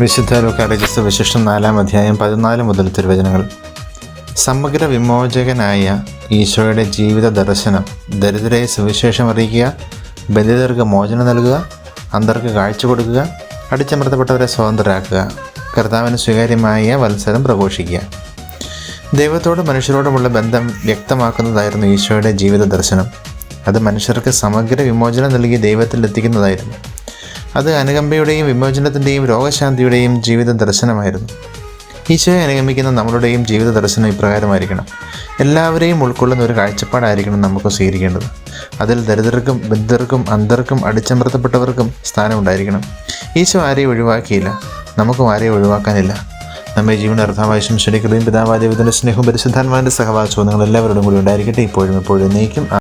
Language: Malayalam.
വിശുദ്ധ ലൂക്കാരജിസ് വിശിഷ്ടം നാലാം അധ്യായം പതിനാല് മുതൽ തിരുവചനങ്ങൾ. സമഗ്ര വിമോചകനായ ഈശോയുടെ ജീവിത ദർശനം ദരിദ്രരെ സുവിശേഷം അറിയിക്കുക ബന്ധിതർക്ക് മോചനം നൽകുക അന്തർക്ക് കാഴ്ച കൊടുക്കുക അടിച്ചമർത്തപ്പെട്ടവരെ സ്വതന്ത്രരാക്കുക കർത്താവിന് സ്വീകാര്യമായ വത്സരം പ്രഘോഷിക്കുക. ദൈവത്തോടും മനുഷ്യരോടുമുള്ള ബന്ധം വ്യക്തമാക്കുന്നതായിരുന്നു ഈശോയുടെ ജീവിത ദർശനം. അത് മനുഷ്യർക്ക് സമഗ്ര വിമോചനം നൽകി ദൈവത്തിൽ എത്തിക്കുന്നതായിരുന്നു. അത് അനുകമ്പയുടെയും വിമോചനത്തിന്റെയും രോഗശാന്തിയുടെയും ജീവിത ദർശനമായിരുന്നു. ഈശോയെ അനുഗമിക്കുന്ന നമ്മളുടെയും ജീവിത ദർശനം ഇപ്രകാരമായിരിക്കണം. എല്ലാവരെയും ഉൾക്കൊള്ളുന്ന ഒരു കാഴ്ചപ്പാടായിരിക്കണം നമുക്ക് സ്വീകരിക്കേണ്ടത്. അതിൽ ദരിദ്രർക്കും ബന്ധർക്കും അന്ധർക്കും അടിച്ചമർത്തപ്പെട്ടവർക്കും സ്ഥാനമുണ്ടായിരിക്കണം. ഈശോ ആരെയും ഒഴിവാക്കിയില്ല. നമുക്കും ആരെയും ഒഴിവാക്കാനില്ല. നമ്മെ ജീവൻ അർത്ഥമാവശ്യം ശരിക്കുകയും പിതാവാദേവത്തിന്റെ സ്നേഹവും പരിശുദ്ധാത്മാവിന്റെ സഹവാസവും നിങ്ങൾ എല്ലാവരോടും കൂടി ഉണ്ടായിരിക്കട്ടെ. ഇപ്പോഴും ഇപ്പോഴും എന്നേക്കും.